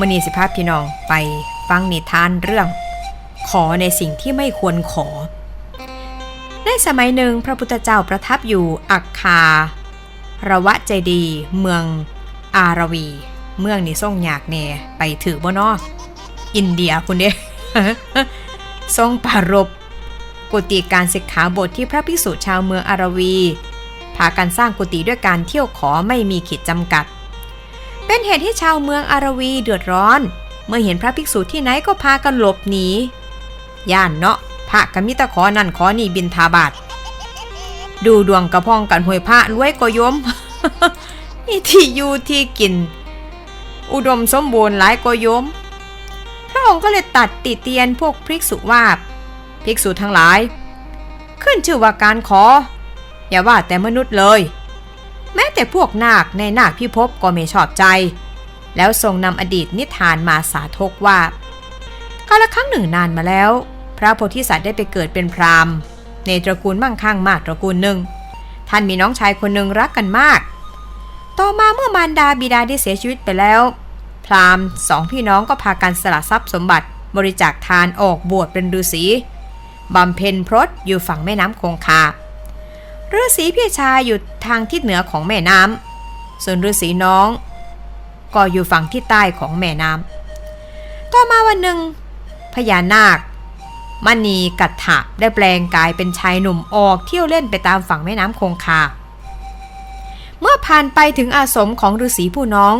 มณีสิภาพพี่น้องไปฟังนิทานเรื่อง ขอในสิ่งที่ไม่ควรขอ ในสมัยหนึ่งพระพุทธเจ้าประทับอยู่อักคาระวะเจดี เมืองอารวี เมืองนี่ส่งอยากแน่ไปถือบ่นออินเดียคุณเด้ทรงปรารบกุฏิการศึกขาบทที่พระภิกษุชาวเมืองอารวี พากันสร้างกุฏิด้วยการเที่ยวขอไม่มีขีดจำกัด เป็นเหตุให้ชาวเมืองอารวีเดือดร้อน เมื่อเห็นพระภิกษุที่ไหนก็พากันหลบหนี ย่านเนาะพระกมิตะขอนั่นขอนี่บินทาบาทดูดวงกระพองกันหวยพระรวยก็ยมนี่ที่อยู่ที่กิน อุดมสมบูรณ์หลายก็ยม พระองค์ก็เลยตัดติเตียนพวกภิกษุว่าภิกษุทั้งหลาย ขึ้นชื่อว่าการขอ อย่าว่าแต่มนุษย์เลย แม้แต่พวกนาคในนาคพิภพก็ไม่ชอบใจ แล้วทรงนำอดีตนิทานมาสาธกว่า กาลครั้งหนึ่งนานมาแล้ว พระโพธิสัตว์ได้ไปเกิดเป็นพราหมณ์ ในตระกูลมั่งคั่งมากตระกูลหนึ่ง ท่านมีน้องชายคนหนึ่งรักกันมาก ต่อมาเมื่อมารดาบิดาได้เสียชีวิตไปแล้ว พราหมณ์สองพี่น้องก็พากันสละทรัพย์สมบัติบริจาคทานออกบวชเป็นฤาษีบำเพ็ญพรตอยู่ฝั่งแม่น้ำคงคา ฤาษีพี่ชายอยู่ทางทิศเหนือของแม่น้ำส่วนฤาษีน้อง ก็อยู่ฝั่งที่ใต้ของแม่น้ำต่อมาวันหนึ่งพญานาคมณีกัตถะได้แปลงกายเป็นชายหนุ่มออกเที่ยวเล่นไปตามฝั่งแม่น้ำคงคา เมื่อผ่านไปถึงอาสมของฤาษีผู้น้อง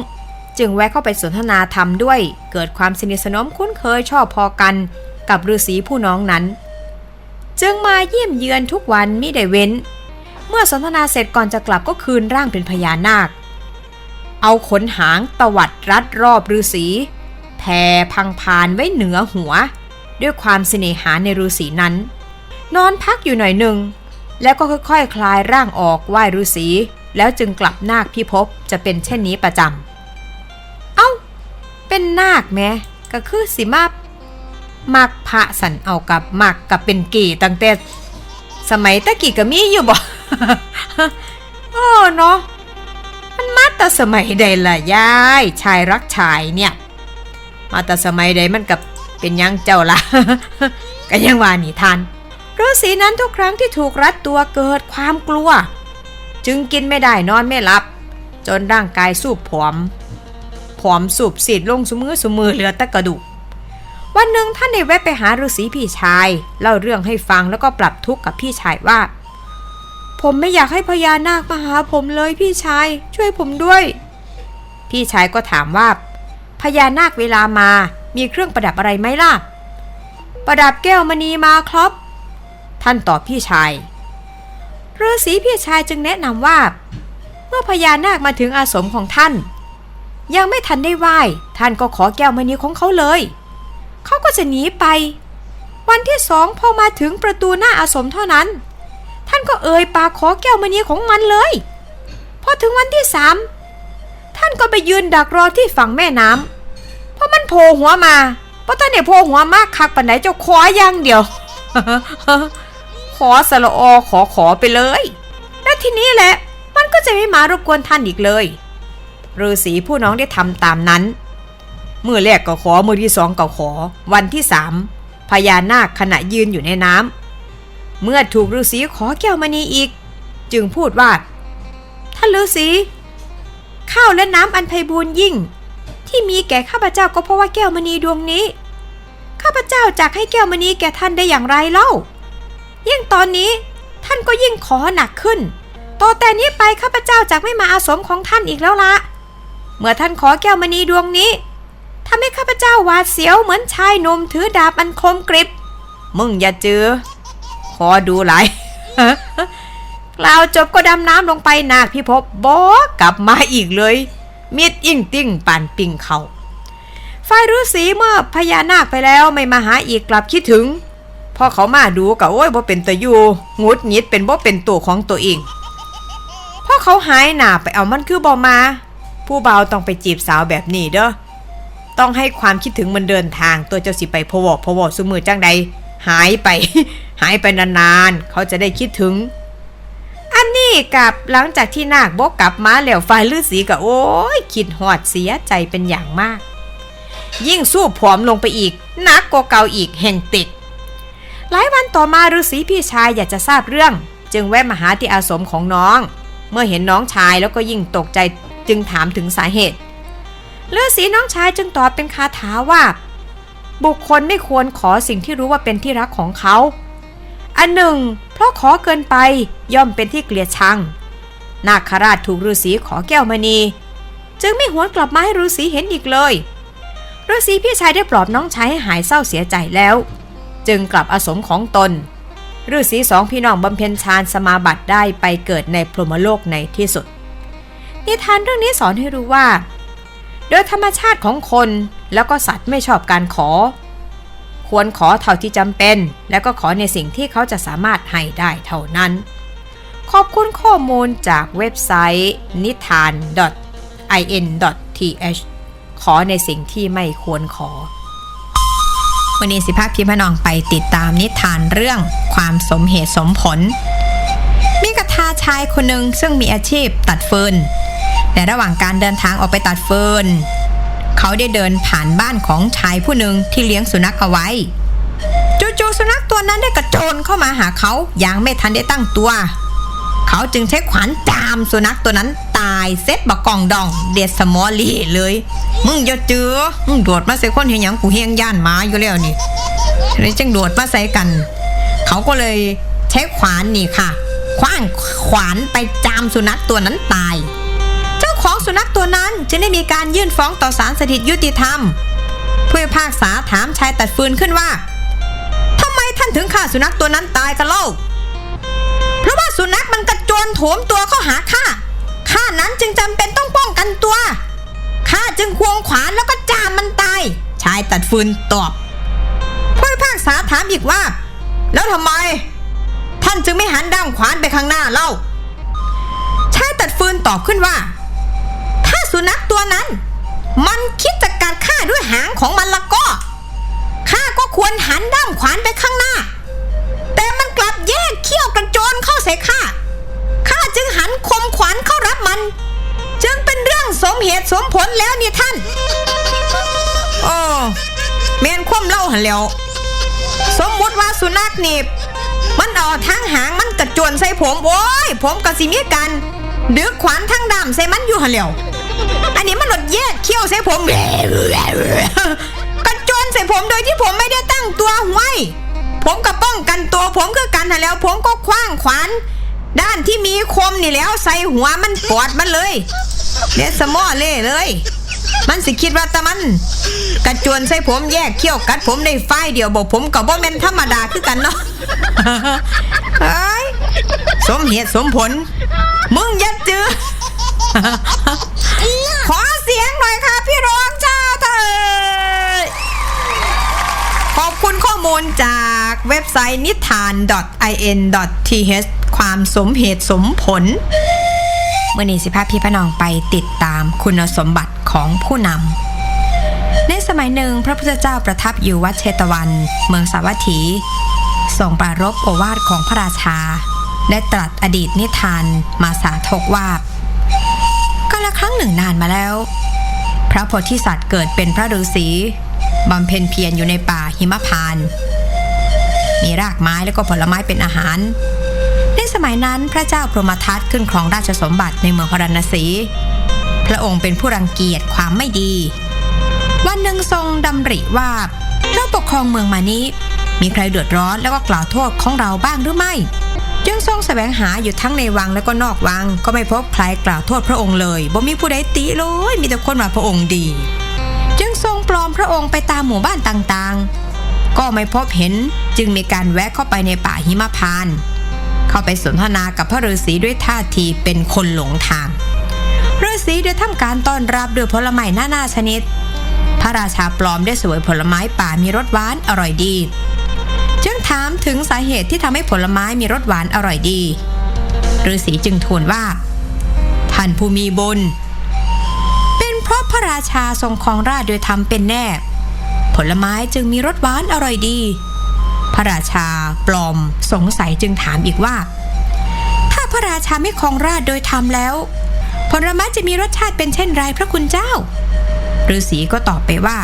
จึงแวะเข้าไปสนทนาธรรมด้วย เกิดความสนิทสนมคุ้นเคยชอบพอกันกับฤาษีผู้น้องนั้น จึงมาเยี่ยมเยือนทุกวันมิได้เว้น เมื่อสนทนาเสร็จก่อนจะกลับก็คืนร่างเป็นพญานาค เอาขนหางตวัดรัดรอบฤาษีแผ่พังพานไว้เหนือหัว ด้วยความเสน่หาในฤาษีนั้น นอนพักอยู่หน่อยหนึ่ง แล้วก็ค่อยๆคคลายร่างออกไหว้ฤาษีแล้วจึงกลับนาคพิภพจะเป็นเช่นนี้ประจำ เอ้า เป็นนาคแม้ก็คือสิมามักพระสันเอากับมักกับเป็นกี่ตั้งแต่สมัยตะกี้ก็มีอยู่บ่ โอ้เนาะมันมาแต่สมัยใดล่ะยาย ชายรักชายเนี่ย มาแต่สมัยใดมันกับเป็นยังเจ้าล่ะก็ยังว่านี่ทันฤาษีนั้นทุกครั้งที่ถูกรัดตัวเกิดความกลัว จึงกินไม่ได้นอนไม่หลับ จนร่างกายสูบผอม ผอมสูบสีดลงสมือสมือเหลือแต่กระดูกวันหนึ่งท่านได้แวะไปหาฤาษีพี่ชาย เล่าเรื่องให้ฟังแล้วก็ปรับทุกข์กับพี่ชายว่า ผมไม่อยากให้พญานาคมาหาผมเลยพี่ชาย ช่วยผมด้วย พี่ชายก็ถามว่า พญานาคเวลามา มีเครื่องประดับอะไรไหมล่ะ ประดับแก้วมณีมาครับ ท่านตอบพี่ชายฤาษีพี่ชายจึงแนะนำว่า เมื่อพญานาคมาถึงอาสมของท่าน ยังไม่ทันได้ไหว้ท่านก็ขอแก้วมณีของเขาเลย เขาก็จะหนีไป วันที่สองพอมาถึงประตูหน้าอาสมเท่านั้น ท่านก็เอ่ยปากขอแก้วมณีของมันเลย พอถึงวันที่สามท่านก็ไปยืนดักรอที่ฝั่งแม่น้ำเพราะมันโผล่หัวมาเพราะท่านเนี่ยโผล่หัวมากคักปันไหนเจ้าขออย่างเดียว ขอสละอขอขอไปเลย และทีนี้แหละ มันก็จะไม่มารบกวนท่านอีกเลยฤาษีผู้น้องได้ทำตามนั้นมือแรกก็ขอมือที่สองก็ขอ วันที่สามพญานาคขณะยืนอยู่ในน้ำ เมื่อถูกฤาษีขอแก้วมณีอีก จึงพูดว่า ท่านฤาษีข้าวและน้ำอันไพบูรยิ่ง ที่มีแก่ข้าพเจ้าก็เพราะว่าแก้วมณีดวงนี้ ข้าพเจ้าจักให้แก้วมณีแก่ท่านได้อย่างไรเล่า ยิ่งตอนนี้ท่านก็ยิ่งขอหนักขึ้น ต่อแต่นี้ไปข้าพเจ้าจักไม่มาอาสมของท่านอีกแล้วละ เมื่อท่านขอแก้วมณีดวงนี้ทำให้ข้าพเจ้าหวาดเสียวเหมือนชายนมถือดาบอันคมกริบ มึงอย่าเจอ ขอดูหลายกล่าวจบก็ดำน้ำลงไปนาคพิภพบอกลับมาอีกเลยมีดอิ่งติ้งป่านปิงเขาฝ่ายฤาษีเมื่อพญานาคไปแล้วไม่มาหาอีกกลับคิดถึงพอเขามาดูก็โอ้ยบ่เป็นตะยูงุดหงิดเป็นบ่เป็นตัวของตัวเองพอเขาหายหนาไปเอามันคือบ่มา ผู้เบาต้องไปจีบสาวแบบนี้เด้อต้องให้ความคิดถึงมันเดินทางตัวเจ้าสิไปพวอกพวอกสมือจังใดหายไป หายไปนานๆ เขาจะได้คิดถึง อันนี้กับหลังจากที่นาคบกกลับมาแล้วฝ่ายฤาษีก็โอ้ยคิดหอดเสียใจเป็นอย่างมาก ยิ่งสู้ผอมลงไปอีกนักกว่าเก่าอีกแห่งติด หลายวันต่อมาฤาษีพี่ชายอยากจะทราบเรื่อง จึงแวะมาหาที่อาสมของน้อง เมื่อเห็นน้องชายแล้วก็ยิ่งตกใจจึงถามถึงสาเหตุฤาษีน้องชายจึงตอบเป็นคาถาว่า บุคคลไม่ควรขอสิ่งที่รู้ว่าเป็นที่รักของเขา อันหนึ่ง เพราะขอเกินไปย่อมเป็นที่เกลียดชัง นาคราชถูกฤาษีขอแก้วมณี จึงไม่หวนกลับมาให้ฤาษีเห็นอีกเลยฤาษีพี่ชายได้ปลอบน้องชายให้หายเศร้าเสียใจแล้ว จึงกลับอาสมของตนฤาษีสองพี่น้องบำเพ็ญฌานสมาบัติได้ไปเกิดในพรหมโลกในที่สุด นิทานเรื่องนี้สอนให้รู้ว่า โดยธรรมชาติของคนแล้วก็สัตว์ไม่ชอบการขอ ควรขอเท่าที่จำเป็น แล้วก็ขอในสิ่งที่เขาจะสามารถให้ได้เท่านั้น ขอบคุณข้อมูลจากเว็บไซต์นิทาน .in.th ขอในสิ่งที่ไม่ควรขอ วันนี้สิภาพพี่พนองไปติดตามนิทานเรื่องความสมเหตุสมผล มีกระทาชายคนหนึ่งซึ่งมีอาชีพตัดฟืนในระหว่างการเดินทางออกไปตัดฟืน เขาได้เดินผ่านบ้านของชายผู้หนึ่งที่เลี้ยงสุนัขเอาไว้จู่ๆสุนัขตัวนั้นได้กระโจนเข้ามาหาเขาอย่างไม่ทันได้ตั้งตัว เขาจึงใช้ขวานจามสุนัขตัวนั้นตายเซ็ตบักองดอง เด็ดสมอลีเลย มึงอย่าเจือมึงโดดมาใส่คนเห็นหยังกูเฮียงย่านมาอยู่แล้วนี่เลยจึงโดดมาใส่กัน เขาก็เลยใช้ขวานนี่ค่ะคว้างขวานไปจามสุนัขตัวนั้นตาย ของสุนัขตัวนั้นจึงได้มีการยื่นฟ้องต่อศาลสถิตยุติธรรมผู้พิพากษาถามชายตัดฟืนขึ้นว่าทำไมท่านถึงฆ่าสุนัขตัวนั้นตายกันเล่าเพราะว่าสุนัขมันกระโจนโถมตัวเข้าหาข้าข้านั้นจึงจำเป็นต้องป้องกันตัวข้าจึงควงขวานแล้วก็จามมันตาย ชายตัดฟืนตอบผู้พิพากษาถามอีกว่า แล้วทำไม ท่านจึงไม่หันด้ามขวานไปข้างหน้าเล่าชายตัดฟืนตอบขึ้นว่าถ้า สุนัขตัวนั้น มันคิดจะกัดข้าด้วยหางของมันละก็ข้าก็ควรหันด้ามขวานไปข้างหน้า แต่มันกลับแยกเขี้ยวกระโจนเข้าใส่ข้าข้าจึงหันคมขวานเข้ารับมัน จึงเป็นเรื่องสมเหตุสมผลแล้วนี่ท่านโอ้แมนคว่ำเล่าหันแล้ว สมมุติว่าสุนัขนี่มันเอาทั้งหางมันกระโจนใส่ผมโอ้ยผมกับสิมีกันดึกขวานทั้งดำใส่มันอยู่หันแล้ว อันนี้มันหลดแยกเขี้ยวใส่ผมกระโจนใส่ผมโดยที่ผมไม่ได้ตั้งตัวห้วยผมก็ป้องกันตัวผมคือกันหันแล้ว ผมก็คว้างขวานด้านที่มีคมนี่แล้วใส่หัวมันปอดมันเลยเดสมอเล่เลย มันสิคิดว่าตะมัน กระจวนใส่ผมแยกเขี้ยวกัดผมในไฟเดียวบอกผมกับบ่แม่นธรรมดาคือกันเนาะเอ้ยสมเหตุสมผล มึงอย่าจือ มูลจากเว็บไซต์นิทาน .in.th ความสมเหตุสมผลเมื่อนี้สิภาพพี่พน้องไปติดตามคุณสมบัติของผู้นำ ในสมัยหนึ่งพระพุทธเจ้าประทับอยู่วัดเชตวัน เมืองสาวัตถีทรงปรารบโอวาทของพระราชา ได้ตรัสอดีตนิทานมาสาธกว่าก็ละครั้งหนึ่งนานมาแล้ว พระโพธิสัตว์เกิดเป็นพระฤาษี บำเพ็ญเพียรอยู่ในป่าหิมพาน มีรากไม้และก็ผลไม้เป็นอาหาร ในสมัยนั้นพระเจ้าพรหมทัตขึ้นครองราชสมบัติในเมืองพาราณสี พระองค์เป็นผู้รังเกียจความไม่ดี วันหนึ่งทรงดำริว่าเราปกครองเมืองมานี้ มีใครเดือดร้อนแล้วก็กล่าวโทษของเราบ้างหรือไม่จึงทรงแสวงหาอยู่ทั้งในวังและก็นอกวัง ก็ไม่พบใครกล่าวโทษพระองค์เลยบ่มีผู้ใดติเลยมีแต่คนว่าพระองค์ดี ทรงปลอมพระองค์ไปตามหมู่บ้านต่างๆ ก็ไม่พบเห็นจึงมีการแวะเข้าไปในป่าหิมพาน เข้าไปสนทนากับพระฤาษีด้วยท่าทีเป็นคนหลงทางฤาษีได้ทำการต้อนรับด้วยผลไม้นานาชนิด พระราชาปลอมได้สวยผลไม้ป่ามีรสหวานอร่อยดี จึงถามถึงสาเหตุที่ทำให้ผลไม้มีรสหวานอร่อยดีฤาษีจึงทูลว่า ท่านผู้มีบุญ ระพระราชาทรงครองราชโดยธรรมเป็นแน่ ผลไม้จึงมีรสหวานอร่อยดี พระราชาปลอมสงสัยจึงถามอีกว่า ถ้าพระราชาไม่ครองราชโดยธรรมแล้ว ผลไม้จะมีรสชาติเป็นเช่นไรพระคุณเจ้าฤาษีก็ตอบไปว่า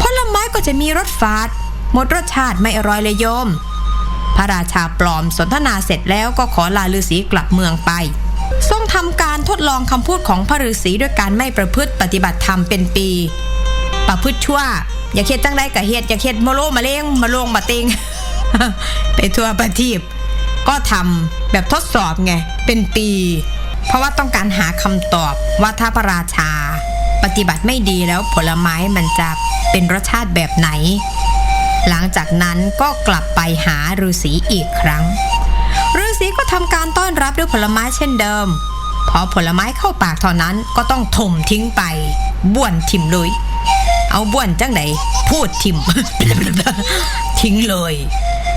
ผลไม้ก็จะมีรสฝาด หมดรสชาติไม่อร่อยเลยโยม พระราชาปลอมสนทนาเสร็จแล้วก็ขอลาฤาษีกลับเมืองไป ทรงทำการทดลองคำพูดของพระฤาษีด้วยการไม่ประพฤติปฏิบัติธรรมเป็นปี ประพฤติชั่ว อย่าเฮ็ดจังได้กะเฮ็ดอย่าเฮ็ดมะโลมาเลงมาลงมาติงไปทั่วประทีปก็ทำแบบทดสอบไงเป็นปี เพราะว่าต้องการหาคำตอบว่าถ้าพระราชา ปฏิบัติไม่ดีแล้วผลไม้มันจะเป็นรสชาติแบบไหน หลังจากนั้นก็กลับไปหาฤาษีอีกครั้ง ทำการต้อนรับด้วยผลไม้เช่นเดิม พอผลไม้เข้าปากเท่านั้นก็ต้องถมทิ้งไป บ้วนทิมเลย เอาบ้วนจังไหนพูดทิม ทิ้งเลย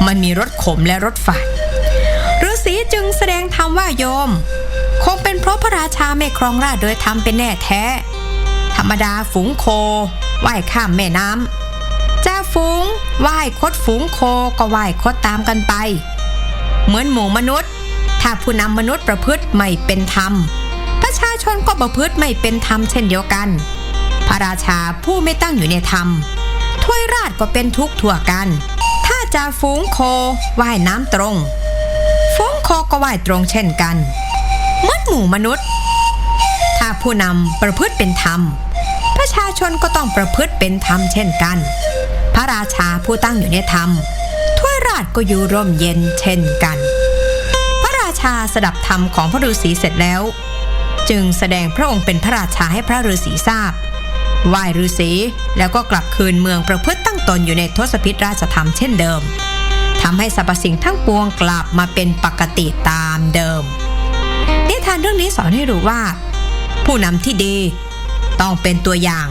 มันมีรสขมและรสฝาดฤาษีจึงแสดงธรรมว่าโยม คงเป็นเพราะพระราชาไม่ครองราชโดยธรรมเป็นแน่แท้ ธรรมดาฝูงโคว่ายข้ามแม่น้ำจ่าฝูงว่ายคดฝูงโคก็ว่ายคดตามกันไป เหมือนหมู่มนุษย์ ถ้าผู้นำมนุษย์ประพฤติไม่เป็นธรรม ประชาชนก็ประพฤติไม่เป็นธรรมเช่นเดียวกัน พระราชาผู้ไม่ตั้งอยู่ในธรรมถ้วยราชก็เป็นทุกข์ทั่วกัน ถ้าจะฝูงโคว่ายน้ำตรง ฝูงโคก็ว่ายตรงเช่นกันเหมือนหมู่มนุษย์ ถ้าผู้นำประพฤติเป็นธรรม ประชาชนก็ต้องประพฤติเป็นธรรมเช่นกัน พระราชาผู้ตั้งอยู่ในธรรมถ้วยราชก็อยู่ร่มเย็นเช่นกัน ชาสดับธรรมของพระฤาษีเสร็จแล้ว จึงแสดงพระองค์เป็นพระราชาให้พระฤาษีทราบไหว้ฤาษีแล้วก็กลับคืนเมืองประพฤติตั้งตนอยู่ในทศพิธราชธรรมเช่นเดิมทำให้สรรพสิ่งทั้งปวงกลับมาเป็นปกติตามเดิมนิทานเรื่องนี้สอนให้รู้ว่า ผู้นำที่ดีต้องเป็นตัวอย่าง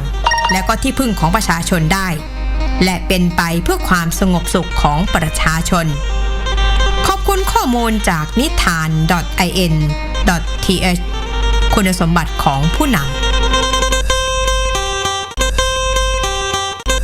และก็ที่พึ่งของประชาชนได้ และเป็นไปเพื่อความสงบสุขของประชาชน คุณข้อมูลจากนิทาน .in.th คุณสมบัติของผู้นำ